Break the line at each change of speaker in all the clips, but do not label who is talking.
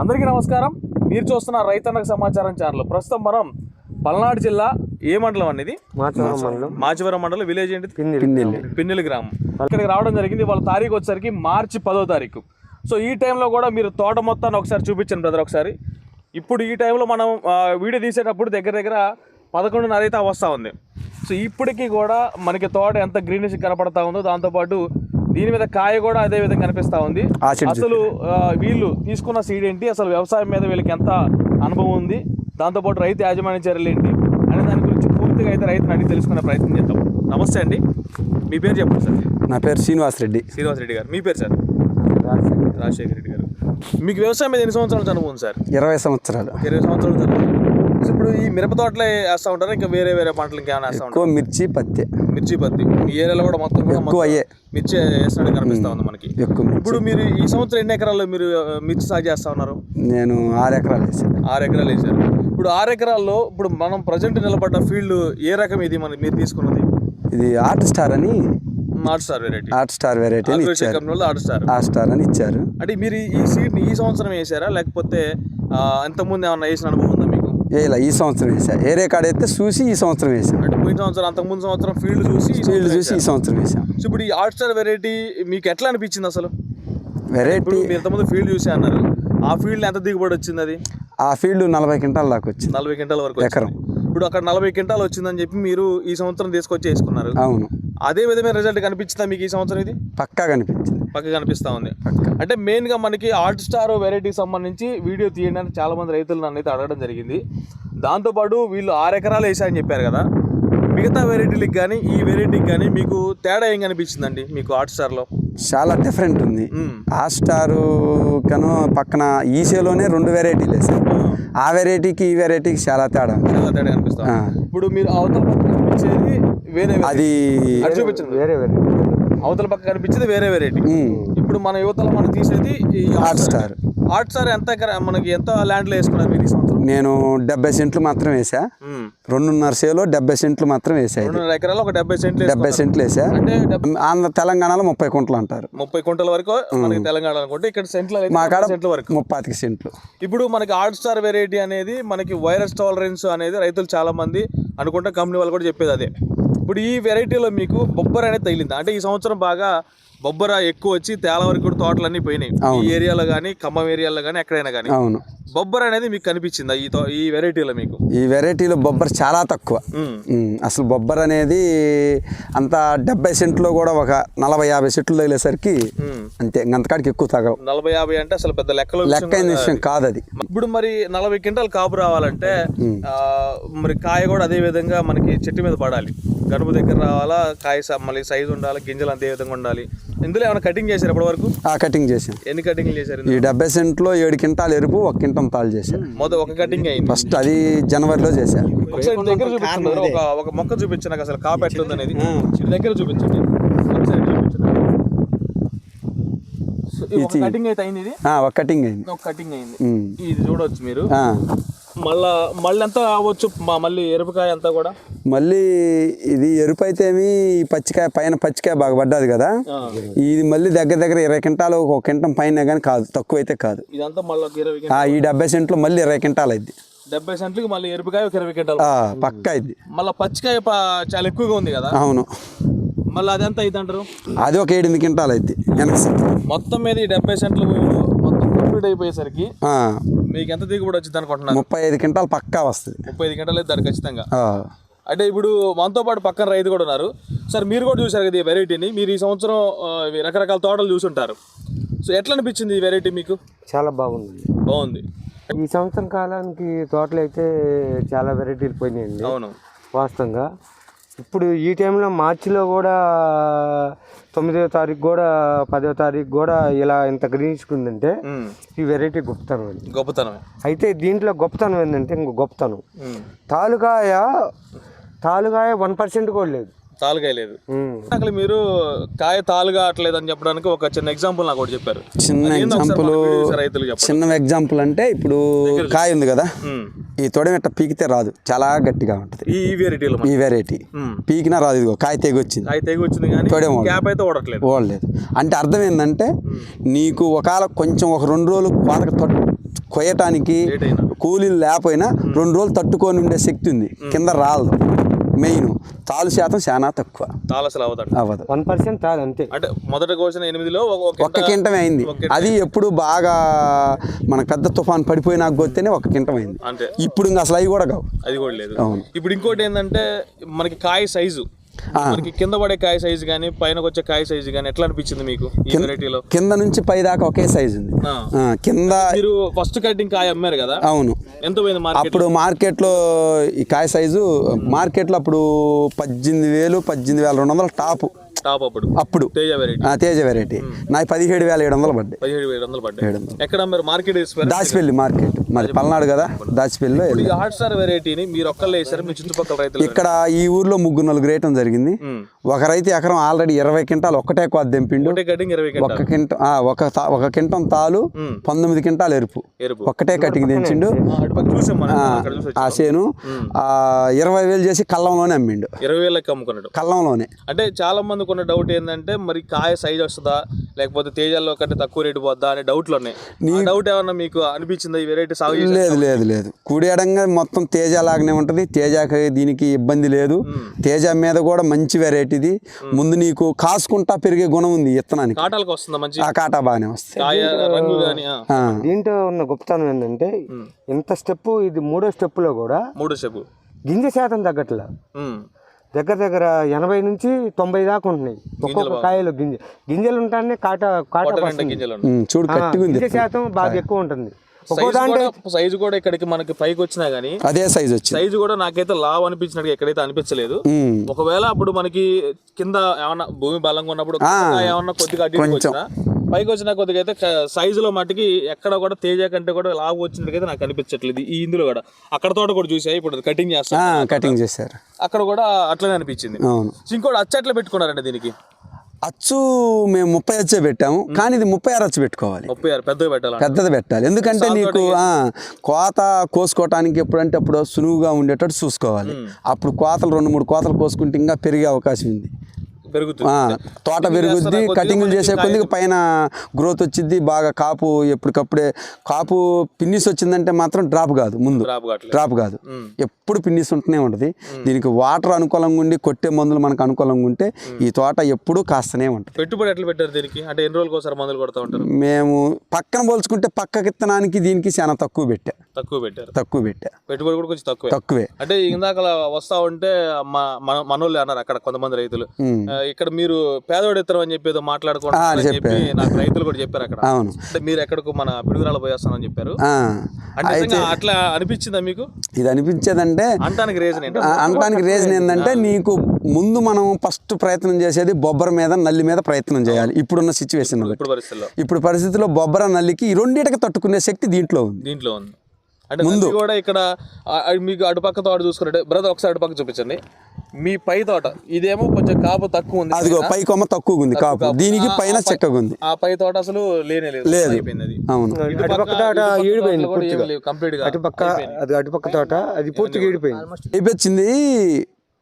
అందరికీ నమస్కారం. మీరు చూస్తున్న రైతన్నకు సమాచారం ఛానల్. ప్రస్తుతం మనం పల్నాడు జిల్లా ఏ మండలం అనేది
మాచవరం మండలం.
మాచివరం మండలం. విలేజ్ ఏంటి
పిన్నెల్లి.
పిన్నెల గ్రామం. ఇక్కడికి రావడం జరిగింది. వాళ్ళ తారీఖు వచ్చేసరికి మార్చి పదో తారీఖు. సో ఈ టైంలో కూడా మీరు తోట మొత్తాన్ని ఒకసారి చూపించండి బ్రదర్ ఒకసారి. ఇప్పుడు ఈ టైంలో మనం వీడియో తీసేటప్పుడు దగ్గర దగ్గర పదకొండున్నర అయితే వస్తూ ఉంది. సో ఇప్పటికీ కూడా మనకి తోట ఎంత గ్రీనిష్ కనపడతా ఉందో దాంతోపాటు దీని మీద కాయ కూడా అదే విధంగా కనిపిస్తూ ఉంది. అసలు వీళ్ళు తీసుకున్న సీడ్ ఏంటి? అసలు వ్యవసాయం మీద వీళ్ళకి ఎంత అనుభవం ఉంది? దాంతోపాటు రైతు యాజమాన్య చర్యలు ఏంటి? అనే దాని గురించి పూర్తిగా అయితే రైతుని అడిగి తెలుసుకునే ప్రయత్నం చేద్దాం. నమస్తే అండి. మీ పేరు చెప్పండి సార్.
నా పేరు శ్రీనివాస్ రెడ్డి.
శ్రీనివాస్ రెడ్డి గారు. మీ పేరు సార్? రాజశేఖర రెడ్డి గారు. మీకు వ్యవసాయం మీద ఎన్ని సంవత్సరాలు అనుభవం సార్?
ఇరవై సంవత్సరాలు.
ఇరవై సంవత్సరాలు ఇప్పుడు ఈ మిరప తోటలే వేస్తూ ఉంటారా? ఇంకా వేరే వేరే పంటలు ఇంకేమైనా వేస్తూ
ఎక్కువ మిర్చి పత్తి.
మిర్చి పత్తి. ఈ ఏరియాలో కూడా మొత్తం కూడా
ఎక్కువ అయ్యే.
మిర్చి వేసినట్టు కనిపిస్తా ఉంది మనకి.
ఎక్కువ
ఇప్పుడు మీరు ఈ సంవత్సరం ఎన్ని ఎకరాల్లో మీరు మిర్చి సాగు చేస్తా ఉన్నారు?
నేను ఆరు ఎకరాలు వేసాను
ఆరు ఎకరాలు వేసారు. ఇప్పుడు ఆరు ఎకరాల్లో ఇప్పుడు మనం ప్రజెంట్ నిలబడ్డ ఫీల్డ్ ఏ రకం ఇది మన మీరు తీసుకున్నది?
ఇది ఆర్ట్ స్టార్ అని
art star variety.
Art star variety అని ఇచ్చారు.
Art star.
ఆర్ట్ స్టార్ అని ఇచ్చారు.
అంటే మీరు ఈ సీడ్ని ఈ సంవత్సరం వేసారా? లేకపోతే అంతకుముందు ఏమన్నా వేసిన అనుభవం
ఇలా ఈ సంవత్సరం వేసా. ఏరే కాడ అయితే చూసి ఈ సంవత్సరం వేసాం.
అంటే పోయిన సంవత్సరం అంతకుముందు సంవత్సరం ఫీల్డ్ చూసి
ఫీల్డ్ చూసి ఈ. సంవత్సరం వేసాం.
సో ఇప్పుడు ఈ ఆర్ట్ స్టార్ వెరైటీ మీకు ఎట్లా అనిపించింది అసలు?
వెరైటీ
మీరు ఇంతకుముందు ఫీల్డ్ చూసే అన్నారు. ఆ ఫీల్డ్ ఎంత దిగుబడి వచ్చింది అది?
ఆ ఫీల్డ్ నలభై క్వింటాల దాకా వచ్చింది.
నలభై క్వింటాల వరకు.
ఎకరం.
ఇప్పుడు అక్కడ నలభై క్వింటాల్ వచ్చిందని చెప్పి మీరు ఈ సంవత్సరం తీసుకొచ్చి వేసుకున్నారు.
అవును.
అదే విధమైన రిజల్ట్ కనిపించిందా మీకు ఈ సంవత్సరం ఇది?
పక్కా కనిపించింది.
పక్క కనిపిస్తా ఉంది. అంటే మెయిన్గా మనకి ఆర్ట్ స్టార్ వెరైటీకి సంబంధించి వీడియో తీయడానికి చాలా మంది రైతులు నన్ను అయితే అడగడం జరిగింది. దాంతోపాటు వీళ్ళు ఆరు ఎకరాలు వేసారని చెప్పారు కదా. మిగతా వెరైటీలకు కానీ ఈ వెరైటీకి కానీ మీకు తేడా ఏం కనిపించిందండి మీకు ఆర్ట్ స్టార్లో
చాలా డిఫరెంట్ ఉంది
మ్మ్.
ఆ స్టారు కను పక్కన ఈసేలోనే రెండు వెరైటీలు వేసారు ఆ వెరైటీకి ఈ వెరైటీకి చాలా తేడా.
చాలా తేడా.
ఆ.
ఇప్పుడు మీరు అవతల పక్క కనిపించేది వేరే.
అది
అది చూపించండి
వేరే
అవతల పక్క కనిపించేది వేరే వెరైటీ ఇప్పుడు మన యువతలో మనం తీసేది ఈ
హాట్ స్టార్
ఆర్ట్ స్టార్ ఎంత మనకి ఎంత ల్యాండ్లో వేసుకున్నారు మీరు ఈ సంవత్సరం?
నేను డెబ్బై సెంట్లు మాత్రం వేసా. రెండున్నర సేలో డెబ్బై సెంట్లు మాత్రం వేసా
ఎకరాలు ఒక డెబ్బై సెంట్లు
డెబ్బై. సెంట్లు వేసా. ఆంధ్ర తెలంగాణలో ముప్పై కుంటలు అంటారు.
ముప్పై కుంటల వరకు మనకి తెలంగాణ అనుకుంటే ఇక్కడ సెంట్లు
మా కాడ
సెంట్ల వరకు.
ముప్పాతికి సెంట్లు.
ఇప్పుడు మనకి ఆర్ట్ స్టార్ వెరైటీ అనేది మనకి వైరస్ టాలరెన్స్ అనేది రైతులు చాలా మంది అనుకుంటే కంపెనీ వాళ్ళు కూడా చెప్పేది అదే. ఇప్పుడు ఈ వెరైటీలో మీకు బొబ్బర అనేది తగిలింది? అంటే ఈ సంవత్సరం బాగా బొబ్బర ఎక్కువ వచ్చి తేల వరకు కూడా తోటలన్నీ పోయినాయి. ఈ ఏరియాలో కానీ ఖమ్మం ఏరియాలో కానీ ఎక్కడైనా కానీ
అవును.
బొబ్బర అనేది మీకు కనిపించిందా ఈ ఈ వెరైటీలో మీకు?
ఈ వెరైటీలో బొబ్బర్ చాలా తక్కువ. అసలు బొబ్బర్ అనేది అంత డెబ్బై సెంట్లో కూడా ఒక నలభై యాభై సెంట్లు తగిలేసరికి. అంతే అంతకాడికి ఎక్కువ తగవు
నలభై యాభై అంటే అసలు పెద్ద లెక్కలో
లెక్క విషయం కాదు అది.
ఇప్పుడు మరి నలభై క్వింటాల్ కాపు రావాలంటే మరి కాయ కూడా అదే విధంగా మనకి చెట్టు మీద పడాలి. గనుపు దగ్గర రావాలా కాయ మళ్ళీ సైజు ఉండాలి గింజలు అంతే విధంగా ఉండాలి. ఇందులో ఏమైనా కటింగ్ చేశారు ఇప్పటి వరకు?
ఆ కటింగ్ చేసాం
ఎన్ని కటింగ్లు చేశారు
ఈ డెబ్బై సెంట్లో ఏడు క్వింటాలు ఎరుపు ఒక క్వింటం తాళ్ళు చేశాను.
మొదటి ఒక కటింగ్ అయింది.
ఫస్ట్ అది జనవరిలో చేశా
ఒకసారి దగ్గర చూపించండి. brother. ఒక ఒక మొక్క చూపించండి నాకు అసలు కాపు ఎట్లుంది అనేది దగ్గర చూపించండి. ఒకసారి చూపించండి. సో, ఈ ఒక కటింగ్ అయితే అయింది ఇది?
ఆ, ఒక కటింగ్ అయింది.
ఒక కటింగ్ అయింది. ఇది చూడవచ్చు మీరు.
ఆ,
మళ్ళా మళ్ళీ ఎంత అవ్వచ్చు మళ్ళీ ఎరుపుకాయ అంతా కూడా?
మళ్ళీ ఇది ఎరుపు అయితేమి ఈ పచ్చికాయ పైన పచ్చికాయ బాగా పడ్డది కదా. ఇది మళ్ళీ దగ్గర దగ్గర ఇరవై క్వింటాలు ఒక క్వింటం పైన కానీ కాదు తక్కువ అయితే కాదు.
ఇదంతా మళ్ళీ
ఈ డెబ్బై సెంట్లో మళ్ళీ ఇరవై క్వింటాలు అయింది
డెబ్బై సెంట్లకి మళ్ళీ ఎరుపుకాయ ఒక ఇరవై క్వింటాలు.
పక్క అయింది
మళ్ళీ పచ్చికాయ చాలా ఎక్కువగా ఉంది కదా?
అవును.
మళ్ళీ అదెంత అయింది అంటారు?
అది ఒక ఏడెనిమిది క్వింటాలు అయింది వెనక
మొత్తం మీద ఈ డెబ్బై సెంట్లు కంప్లీట్ అయిపోయేసరికి మీకు ఎంత దిగుబడి వచ్చింది అనుకుంటున్నారు?
ముప్పై ఐదు క్వింటాలు పక్కా వస్తుంది.
ముప్పై ఐదు గంటలు దానికి ఖచ్చితంగా.
ఆ,
అంటే ఇప్పుడు మనతో పాటు పక్కన రైతు కూడా ఉన్నారు. సార్ మీరు కూడా చూసారు కదా ఈ వెరైటీని. మీరు ఈ సంవత్సరం రకరకాల తోటలు చూసుంటారు. సో ఎట్లా అనిపించింది ఈ వెరైటీ మీకు?
చాలా బాగుంది.
బాగుంది.
ఈ సంవత్సరం కాలానికి తోటలు అయితే చాలా వెరైటీలు పోయినాయండి.
అవును.
వాస్తవంగా ఇప్పుడు ఈ టైంలో మార్చిలో కూడా తొమ్మిదో తారీఖు కూడా పదో తారీఖు కూడా ఇలా ఇంత
ఉమ్.
ఈ వెరైటీ గొప్పతనం అండి
గొప్పతనమే
అయితే దీంట్లో గొప్పతనం ఏంటంటే ఇంకో గొప్పతనం. తాలుకాయ తాలుకాయ వన్ పర్సెంట్ కూడా లేదు
తాలుకాయ లేదు
ఉమ్.
అసలు మీరు కాయ తాలుగా అట్లేదు అని చెప్పడానికి ఒక చిన్న ఎగ్జాంపుల్ నాకు ఒకటి చెప్పారు.
చిన్న ఎగ్జాంపుల్
రైతులు
చిన్న ఎగ్జాంపుల్ అంటే ఇప్పుడు కాయ ఉంది కదా. ఈ తొడమి ఇట్ట పీకితే రాదు చాలా గట్టిగా ఉంటుంది.
ఈ ఈ వెరైటీలో
ఈ వెరైటీ పీకినా రాదు ఇదిగో కాయ తెగి వచ్చింది.
కాయ తెగి వచ్చింది కానీ
తోడేమో.
క్యాప్ అయితే ఓడట్లేదు.
ఓడలేదు. అంటే అర్థం ఏంటంటే నీకు ఒకవేళ కొంచెం ఒక రెండు రోజులు కోతకు కొయ్యటానికి కూలీలు లేకపోయినా రెండు రోజులు తట్టుకొని ఉండే శక్తి ఉంది. కింద రాలదు. మెయిన్ తాలు శాతం చాలా తక్కువ.
అవుతాడు
అవ్వదు
వన్ పర్సెంట్ తాదు అంతే.
అంటే మొదట కోసిన ఎనిమిదిలో ఒక- ఒక
ఒక్క కింటమే అయింది. అది ఎప్పుడు బాగా మన పెద్ద తుఫాన్ పడిపోయినాక కొత్తేనే ఒక కింటం అయింది.
అంతే.
ఇప్పుడు ఇంకా అసలు అవి కూడా కావు.
అది కూడా లేదు.
అవును.
ఇప్పుడు ఇంకోటి ఏంటంటే మనకి కాయ సైజు. మనకి కింద పడే కాయ సైజు కానీ పైన వచ్చే కాయ సైజు కానీ ఎట్లా అనిపించింది మీకు ఈ వెరైటీలో
కింద నుంచి పై దాకా ఒకే సైజు ఉంది. కింద
మీరు ఫస్ట్ కటింగ్ కాయ అమ్మారు కదా?
అవును.
ఎంత పోయింది మార్కెట్
అప్పుడు మార్కెట్లో ఈ కాయ సైజు మార్కెట్లో అప్పుడు పద్దెనిమిది వేలు పద్దెనిమిది వేల రెండు వందల టాప్.
టాప్ అప్పుడు?
అప్పుడు.
తేజ వెరైటీ
ఆ, తేజ వెరైటీ నాకు పదిహేడు వేల ఏడు వందలు పడ్డాయి.
పదిహేడు వందలు పడ్డాయి. ఎక్కడ మీరు మార్కెట్
దాచిపల్లి మార్కెట్. మరి పల్నాడు కదా దాచిపల్లిలో
ఈ
వెళ్ళి
హాట్ స్టార్ వెరైటీని మీరు ఒక్కళ్ళే వేసారు మీ చుట్టుపక్కల రైతులు
ఇక్కడ ఈ ఊర్లో ముగ్గురు నలుగురు రేయటం జరిగింది. ఒక రైతు ఎకరం ఆల్రెడీ ఇరవై క్వింటాలు ఒక్కటే కోత దింపిండు
ఒకటే
ఒక కింట ఆ, ఒక కింటం తాలు. పంతొమ్మిది క్వింటాలు ఎరుపు.
ఎరుపు.
ఒక్కటే కటింగ్ దించిండు
ఆ.
చేను ఇరవై వేలు చేసి కల్లంలోనే అమ్మిండు.
ఇరవై వేలకి అమ్ముకున్నాడు.
కల్లంలోనే
అంటే చాలా మందికి ఉన్న డౌట్ ఏంటంటే మరి కాయ సైజ్ వస్తుందా? లేకపోతే తేజాల్లో కంటే తక్కువ రేటు పోద్దా అనే డౌట్లు ఉన్నాయి. ఆ డౌట్ ఏమన్నా మీకు అనిపించిందా ఈ వెరైటీ సాగు
లేదు లేదు లేదు. కుడియడంగా మొత్తం తేజ లాగానే ఉంటుంది. తేజకి దీనికి ఇబ్బంది లేదు. తేజ మీద కూడా మంచి వెరైటీది ముందు నీకు కాసుకుంటా పెరిగే గుణం ఉంది ఇత్తనానికి
కాటాలకు వస్తుందా మంచి?
ఆ కాటా బాగానే ఆ,
దీంట్లో ఉన్న గొప్పతనం ఏంటంటే ఇంత స్టెప్ ఇది మూడో స్టెప్లో కూడా
మూడు చెప్పు
గింజ శాతం తగ్గట్లా. దగ్గర దగ్గర ఎనభై నుంచి తొంభై దాకా ఉంటున్నాయి. ఒక్కొక్క కాయలో గింజ గింజలు ఉంటానే కాట కాట
చూడు
గింజ శాతం బాగా ఎక్కువ ఉంటుంది.
సైజు కూడా సైజు కూడా ఇక్కడికి మనకి పైకి వచ్చినా గానీ
అదే సైజ్ వచ్చింది.
సైజు కూడా నాకైతే లావ్ అనిపించినట్టు ఎక్కడైతే అనిపించలేదు. ఒకవేళ అప్పుడు మనకి కింద ఏమన్నా భూమి బలంగా ఉన్నప్పుడు కాయ ఏమన్నా కొద్దిగా అడ్డు పైకి వచ్చిన కొద్దిగా అయితే సైజులో మట్టుకి ఎక్కడ కూడా తేజ కంటే కూడా లావు వచ్చినట్టుగా నాకు అనిపించట్లేదు. ఈ ఇందులో కూడా. అక్కడ తోట కూడా చూసా ఇప్పుడు కటింగ్ చేస్తా.
కటింగ్ చేశారు.
అక్కడ కూడా అట్లనే అనిపించింది.
అవును.
ఇంకోటి అచ్చట్లు పెట్టుకున్నారండి దీనికి?
అచ్చు మేము ముప్పై అచ్చే పెట్టాము కానీ ఇది ముప్పై ఆరు అచ్చు పెట్టుకోవాలి.
ముప్పై ఆరు పెద్దవి పెట్టాలి
పెద్దది పెట్టాలి. ఎందుకంటే నీకు కోత కోసుకోవటానికి ఎప్పుడంటే అప్పుడు సులువుగా ఉండేటట్టు చూసుకోవాలి. అప్పుడు కోతలు రెండు మూడు కోతలు కోసుకుంటే ఇంకా పెరిగే అవకాశం ఉంది. తోట పెరుగుద్ది కటింగ్లు చేసే కొద్దిగా పైన గ్రోత్ వచ్చింది బాగా కాపు ఎప్పటికప్పుడే కాపు పిన్నిస్ వచ్చిందంటే మాత్రం డ్రాప్ కాదు ముందు. డ్రాప్ కాదు. ఎప్పుడు పిన్నిస్ ఉంటూనే ఉంటుంది. దీనికి వాటర్ అనుకూలంగా ఉండి కొట్టే మందులు మనకు అనుకూలంగా ఉంటే ఈ తోట ఎప్పుడూ కాస్తూనే ఉంటుంది.
పెట్టుబడి ఎట్లా పెట్టారు దీనికి? అంటే ఎన్ని రోజులకు ఒకసారి మందులు కొడతా ఉంటారు?
మేము పక్కన పోల్చుకుంటే పక్క విత్తనానికి దీనికి చాలా తక్కువ పెట్టా.
తక్కువ పెట్టారు.
తక్కువ పెట్టా.
పెట్టుబడి కూడా కొంచెం తక్కువే.
తక్కువే.
అంటే ఇందాక వస్తా ఉంటే మన మనోళ్ళు అన్నారు అక్కడ కొంతమంది రైతులు. ఇక్కడ మీరు పేదోడు ఇత్తనం అని చెప్పి ఏదో మాట్లాడుకోవడం చెప్పి. నాకు రైతులు కూడా చెప్పారు అక్కడ.
అవును.
అంటే మీరు ఎక్కడికి మన పిడుగురాలు పోయేస్తానని చెప్పారు. అంటే అట్లా అనిపించిందా మీకు?
ఇది అనిపించేదంటే
అంటానికి రీజన్ ఏంటో?
ఆ, అనడానికి రీజన్ ఏంటంటే నీకు ముందు మనం ఫస్ట్ ప్రయత్నం చేసేది బొబ్బర మీద నల్లి మీద ప్రయత్నం చేయాలి. ఇప్పుడున్న సిచ్యువేషన్
ఇప్పుడు
పరిస్థితిలో బొబ్బర నల్లికి ఈ రెండింటికి తట్టుకునే శక్తి దీంట్లో ఉంది.
దీంట్లో ఉంది. అంటే ముందు. కూడా ఇక్కడ మీకు అటుపక్క తోట చూసుకున్నట్టే. బ్రదర్ ఒకసారి అటుపక్క చూపించండి. మీ పై తోట. ఇదేమో కొంచెం కాపు తక్కువ ఉంది
అదిగో పై కొమ్మ తక్కువగా ఉంది కాపు. దీనికి పైన చెక్కగా ఉంది.
ఆ పై తోట అసలు లేనే లేదు. అది.
అవును.
అటుపక్క తోట ఈడిపోయింది పూర్తిగా.
కంప్లీట్గా.
అటుపక్క అది అటుపక్క తోట అది పూర్తిగా ఈడిపోయింది.
అయిపోయింది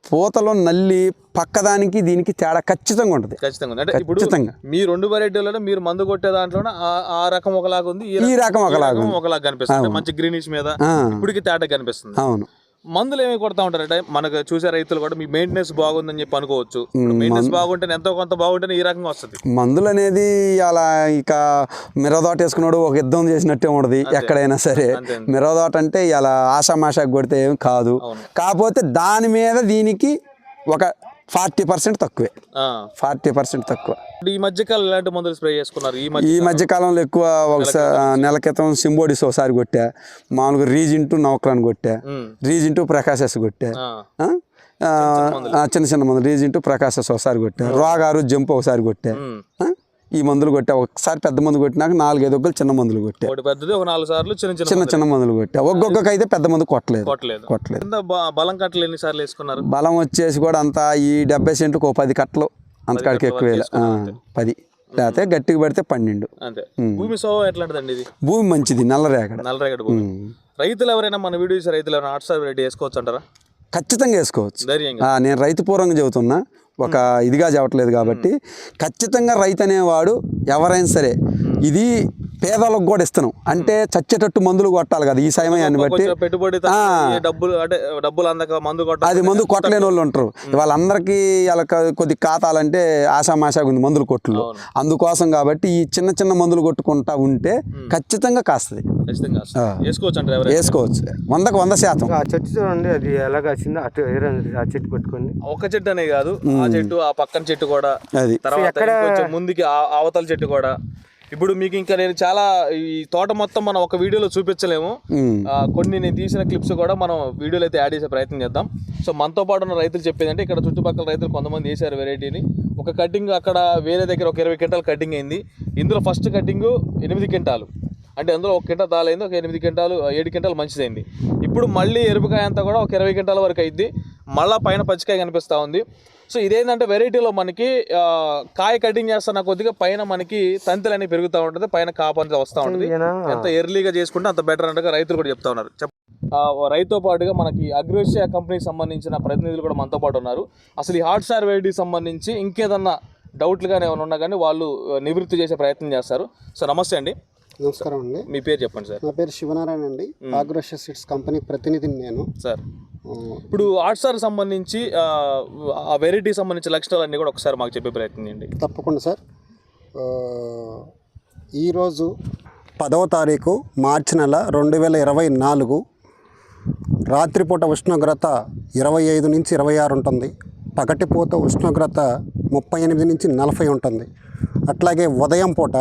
పూతలో నల్లి పక్కదానికి దీనికి తేడా ఖచ్చితంగా ఉంటుంది.
ఖచ్చితంగా ఉంది అంటే ఇప్పుడు
ఖచ్చితంగా.
మీ రెండు వెరైటీలలో మీరు మందు కొట్టే దాంట్లో ఆ రకం ఒకలాగా ఉంది
ఈ రకం ఒకలాగా.
ఒకలాగా కనిపిస్తుంది. మంచి గ్రీనిష్ మీద ఇప్పటికి తేడా కనిపిస్తుంది.
అవును.
మందులు ఏమి కొడతా ఉంటారంటే మనకు చూసే రైతులు కూడా మీ మెయింటెనెన్స్ బాగుందని చెప్పి అనుకోవచ్చు. మెయింటెనెన్స్ బాగుంటే ఎంతో కొంత బాగుంటేనే ఈ రకంగా వస్తుంది.
మందులు అనేది అలా ఇక మిరదోట వేసుకున్నాడు ఒక యుద్ధం చేసినట్టే ఉండదు ఎక్కడైనా సరే. మిరదోట అంటే ఇలా ఆషామాషాకు కొడితే ఏం కాదు. కాకపోతే దాని మీద దీనికి ఒక ఫార్టీ పర్సెంట్ తక్కువే. ఫార్టీ పర్సెంట్ తక్కువ.
ఈ మధ్యకాలం ఎలాంటి మందులు స్ప్రే చేసుకున్నారు? ఈ మధ్య
ఈ మధ్య కాలంలో ఎక్కువ ఒకసారి నెల క్రితం సింబోడిస్ ఒకసారి కొట్టా. మామూలుగా రీజింటూ నౌకరాన్ని కొట్టా. రీజింటూ ప్రకాశస్ కొట్టా. చిన్న చిన్న మందులు. రీజింటూ ప్రకాశస్ ఒకసారి కొట్టా. రోగారు జంప్ ఒకసారి కొట్టా? ఈ మందులు కొట్టా. ఒకసారి పెద్ద మందు కొట్టినాక నాలుగైదు ఒక్కలు చిన్న మందులు కొట్టా.
ఒకటి పెద్దది ఒక నాలుగు సార్లు చిన్న చిన్న
చిన్న చిన్న మందులు కొట్టా. ఒక్కొక్కకి అయితే పెద్ద మందు కొట్టలేదు.
కొట్టలేదు. బలం కట్టలు ఎన్ని సార్లు వేసుకున్నారు?
బలం వచ్చేసి కూడా అంత ఈ డెబ్బై సెంట్లకు ఒక పది కట్టలు. అంతకాడికి ఎక్కువ పది. లేకపోతే గట్టిగా పడితే పన్నెండు.
అంతే. భూమి స్వభావం ఎట్లాంటిదండి ఇది?
భూమి మంచిది నల్లరేగడ
నల్లరేగడి భూమి. రైతులు ఎవరైనా మన వీడియో చూసే రైతులు ఎవరైనా వెరైటీ వేసుకోవచ్చు అంటారా
ఖచ్చితంగా వేసుకోవచ్చు. నేను రైతు పూర్వంగా చెబుతున్నా. ఒక ఇదిగా చెప్పట్లేదు కాబట్టి ఖచ్చితంగా రైతు అనేవాడు ఎవరైనా సరే ఇది పేదలకు కూడా ఇస్తున్నాం అంటే చచ్చేటట్టు మందులు కొట్టాలి కదా ఈ సమయాన్ని బట్టి.
పెట్టుబడి డబ్బులు అంటే డబ్బులు అందక మందు
అది మందు కొట్టలేని వాళ్ళు ఉంటారు. వాళ్ళందరికీ వాళ్ళ కొద్ది ఖాతాలంటే ఆశామాషాగా ఉంది మందులు కొట్లు. అందుకోసం కాబట్టి ఈ చిన్న చిన్న మందులు కొట్టుకుంటా ఉంటే ఖచ్చితంగా కాస్తుంది.
వేసుకోవచ్చు
వందకు వంద శాతం.
ఆ చెట్టు చూడండి అది ఎలాగ వచ్చిందో అటు ఆ చెట్టు పట్టుకోండి
ఒక చెట్టు అనే కాదు ఆ చెట్టు ఆ పక్కన చెట్టు కూడా
అది.
తర్వాత కొంచెం ముందుకి ఆ- అవతల చెట్టు కూడా. ఇప్పుడు మీకు ఇంకా నేను చాలా ఈ తోట మొత్తం మనం ఒక వీడియోలో చూపించలేము. కొన్ని నేను తీసిన క్లిప్స్ కూడా మనం వీడియోలో అయితే యాడ్ చేసే ప్రయత్నం చేద్దాం. సో మనతో పాటు ఉన్న రైతులు చెప్పేదంటే ఇక్కడ చుట్టుపక్కల రైతులు కొంతమంది వేశారు వెరైటీని ఒక కటింగ్ అక్కడ వేరే దగ్గర ఒక ఇరవై క్వింటాల్ కటింగ్ అయింది. ఇందులో ఫస్ట్ కటింగ్ ఎనిమిది క్వింటాలు. అంటే అందులో ఒక క్వింటాల్ దాలైంది ఒక ఎనిమిది క్వింటాలు ఏడు క్వింటాలు మంచిదైంది. ఇప్పుడు మళ్ళీ ఎరుపుకాయ అంతా కూడా ఒక ఇరవై క్వింటాల వరకు అయింది. మళ్ళీ పైన పచ్చికాయ కనిపిస్తూ ఉంది. సో ఇదేంటంటే వెరైటీలో మనకి కాయ కటింగ్ చేస్తున్న కొద్దిగా పైన మనకి తంతులు అనేవి పెరుగుతూ ఉంటుంది పైన కాపు అనేది వస్తూ ఉంటుంది. ఎంత ఎర్లీగా చేసుకుంటే అంత బెటర్ అన్నట్టుగా రైతులు కూడా చెప్తా ఉన్నారు. రైతుతో పాటుగా మనకి అగ్రోషియా కంపెనీకి సంబంధించిన ప్రతినిధులు కూడా మనతో పాటు ఉన్నారు. అసలు ఈ హాట్ స్టార్ వెరైటీకి సంబంధించి ఇంకేదన్నా డౌట్లు కానీ ఏమైనా ఉన్నా కానీ వాళ్ళు నివృత్తి చేసే ప్రయత్నం చేస్తారు. సో నమస్తే అండి.
నమస్కారం అండి.
మీ పేరు చెప్పండి సార్.
నా పేరు శివనారాయణ అండి. ఆగ్రోష సీడ్స్ కంపెనీ ప్రతినిధిని నేను.
సార్. ఇప్పుడు స్టార్ సంబంధించి ఆ, ఆ వెరైటీకి సంబంధించిన లక్షణాలు అన్నీ కూడా ఒకసారి మాకు చెప్పే ప్రయత్నం చేయండి.
తప్పకుండా సార్. ఈరోజు పదవ తారీఖు మార్చి నెల రెండు వేల ఇరవై నాలుగు. రాత్రిపూట ఉష్ణోగ్రత ఇరవై ఐదు నుంచి ఇరవై ఆరు ఉంటుంది. పగటిపూట ఉష్ణోగ్రత ముప్పై ఎనిమిది నుంచి నలభై ఉంటుంది. అట్లాగే ఉదయం పూట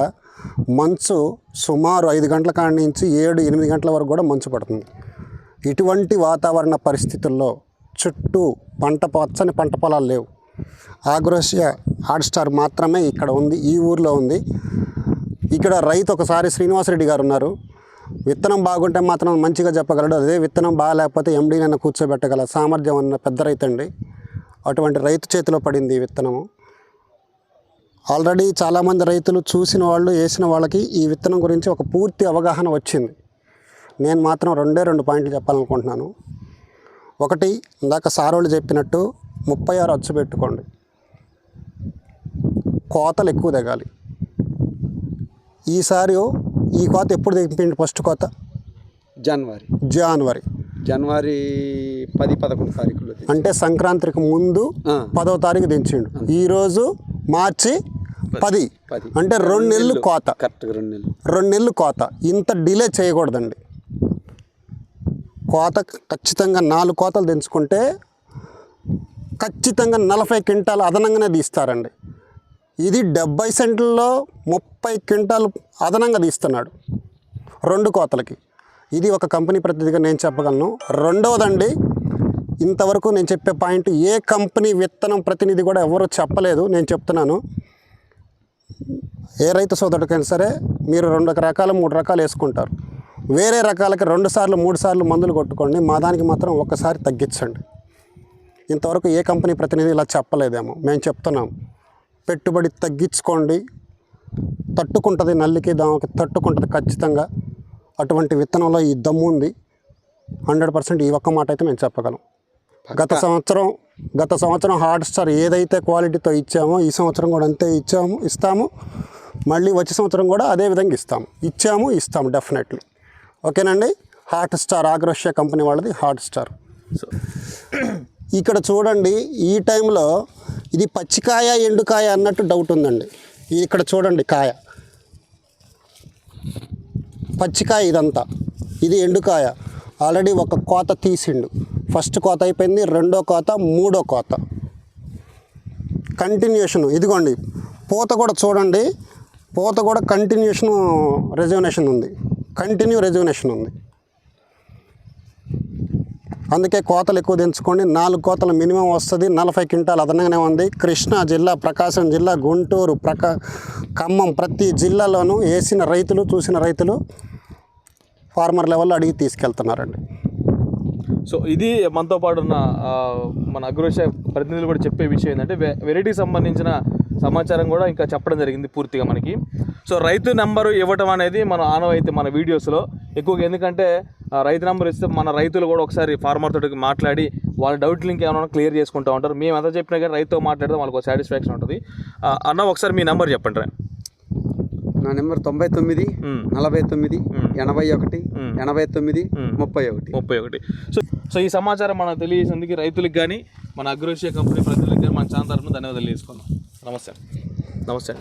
మంచు సుమారు ఐదు గంటల కాడి నుంచి ఏడు ఎనిమిది గంటల వరకు కూడా మంచు పడుతుంది. ఇటువంటి వాతావరణ పరిస్థితుల్లో చుట్టూ పంట పచ్చని పంట పొలాలు లేవు. ఆగ్రోషియా హాట్ స్టార్ మాత్రమే ఇక్కడ ఉంది ఈ ఊర్లో ఉంది. ఇక్కడ రైతు ఒకసారి శ్రీనివాసరెడ్డి గారు ఉన్నారు. విత్తనం బాగుంటే మాత్రం మంచిగా చెప్పగలడు. అదే విత్తనం బాగాలేకపోతే ఎండీ నన్ను కూర్చోబెట్టగల సామర్థ్యం ఉన్న పెద్ద రైతు అండి అటువంటి రైతు చేతిలో పడింది ఈ విత్తనము. ఆల్రెడీ చాలామంది రైతులు చూసిన వాళ్ళు వేసిన వాళ్ళకి ఈ విత్తనం గురించి ఒక పూర్తి అవగాహన వచ్చింది. నేను మాత్రం రెండే రెండు పాయింట్లు చెప్పాలనుకుంటున్నాను. ఒకటి ఇందాక సారోళ్ళు చెప్పినట్టు ముప్పై ఆరు అచ్చు పెట్టుకోండి. కోతలు ఎక్కువ దిగాలి ఈసారి ఈ కోత ఎప్పుడు దింపిండి ఫస్ట్ కోత?
జనవరి.
జనవరి.
జనవరి పది పదకొండు తారీఖులో
అంటే సంక్రాంతికి ముందు. పదో తారీఖు దించిండు ఈరోజు మార్చి పది. అంటే రెండు నెలలు కోత.
కరెక్ట్గా రెండు నెలలు.
రెండు నెలలు కోత. ఇంత డిలే చేయకూడదండి. కోత ఖచ్చితంగా నాలుగు కోతలు తెంచుకుంటే ఖచ్చితంగా నలభై క్వింటాలు అదనంగానే తీస్తారండి. ఇది డెబ్బై సెంట్లలో ముప్పై క్వింటాలు అదనంగా తీస్తున్నాడు రెండు కోతలకి. ఇది ఒక కంపెనీ ప్రతినిధిగా నేను చెప్పగలను. రెండవదండి ఇంతవరకు నేను చెప్పే పాయింట్ ఏ కంపెనీ విత్తనం ప్రతినిధి కూడా ఎవరు చెప్పలేదు నేను చెప్తున్నాను. ఏ రైతు సోదరుడికైనా సరే మీరు రెండు రకాలు మూడు రకాలు వేసుకుంటారు. వేరే రకాలకి రెండు సార్లు మూడు సార్లు మందులు కొట్టుకోండి మా దానికి మాత్రం ఒక్కసారి తగ్గించండి. ఇంతవరకు ఏ కంపెనీ ప్రతినిధి ఇలా చెప్పలేదేమో మేము చెప్తున్నాం. పెట్టుబడి తగ్గించుకోండి. తట్టుకుంటుంది నల్లికి దానికి తట్టుకుంటుంది ఖచ్చితంగా. అటువంటి విత్తనంలో ఈ దమ్ము ఉంది. హండ్రెడ్ పర్సెంట్ ఈ ఒక్క మాట అయితే మేము చెప్పగలం. గత సంవత్సరం గత సంవత్సరం హాట్ స్టార్ ఏదైతే క్వాలిటీతో ఇచ్చామో ఈ సంవత్సరం కూడా అంతే ఇచ్చాము ఇస్తాము. మళ్ళీ వచ్చే సంవత్సరం కూడా అదే విధంగా ఇస్తాము. ఇచ్చాము ఇస్తాము డెఫినెట్లీ ఓకేనండి? హాట్ స్టార్ ఆగ్రోషియా కంపెనీ వాళ్ళది హాట్ స్టార్.
సో
ఇక్కడ చూడండి ఈ టైంలో ఇది పచ్చికాయ ఎండుకాయ అన్నట్టు డౌట్ ఉందండి. ఇక్కడ చూడండి కాయ. పచ్చికాయ ఇదంతా. ఇది ఎండుకాయ. ఆల్రెడీ ఒక కోత తీసిండు. ఫస్ట్ కోత అయిపోయింది రెండో కోత మూడో కోత. కంటిన్యూషన్ ఇదిగోండి పూత కూడా చూడండి. పూత కూడా కంటిన్యూషన్ రెజ్యునేషన్ ఉంది. కంటిన్యూ రెజ్యునేషన్ ఉంది. అందుకే కోతలు ఎక్కువ తెంచుకోండి. నాలుగు కోతలు మినిమం వస్తుంది. నలభై క్వింటాలు అదనంగానే ఉంది. కృష్ణా జిల్లా ప్రకాశం జిల్లా గుంటూరు ప్రకా ఖమ్మం ప్రతి జిల్లాలోనూ వేసిన రైతులు చూసిన రైతులు ఫార్మర్ లెవెల్లో అడిగి తీసుకెళ్తున్నారండి.
సో ఇది మనతో పాటు ఉన్న మన అగ్రోష ప్రతినిధులు కూడా చెప్పే విషయం ఏంటంటే వె- వెరైటీకి సంబంధించిన సమాచారం కూడా ఇంకా చెప్పడం జరిగింది పూర్తిగా మనకి. సో రైతు నెంబరు ఇవ్వటం అనేది మన ఆనవాయితీ మన వీడియోస్లో. ఎక్కువగా ఎందుకంటే రైతు నెంబర్ ఇస్తే మన రైతులు కూడా ఒకసారి ఫార్మర్ తోటి మాట్లాడి వాళ్ళ డౌట్లు ఇంకేమైనా క్లియర్ చేసుకుంటూ ఉంటారు. మేము ఎంత చెప్పినా కానీ రైతుతో మాట్లాడితే వాళ్ళకి సాటిస్ఫాక్షన్ ఉంటుంది. అన్న ఒకసారి మీ నెంబర్ చెప్పండి రా.
నా నెంబర్ తొంభై తొమ్మిది
మ్మ్.
నలభై తొమ్మిది ఎనభై ఒకటి. ఎనభై తొమ్మిది ముప్పై ఒకటి.
ముప్పై ఒకటి. సో సో ఈ సమాచారం మనకు తెలియజేసేందుకు రైతులకు కానీ మన అగ్రోషియా కంపెనీ ప్రతినిధులకు కానీ మన ఛానల్ తరఫున ధన్యవాదాలు తెలుసుకున్నాం నమస్తే. నమస్తే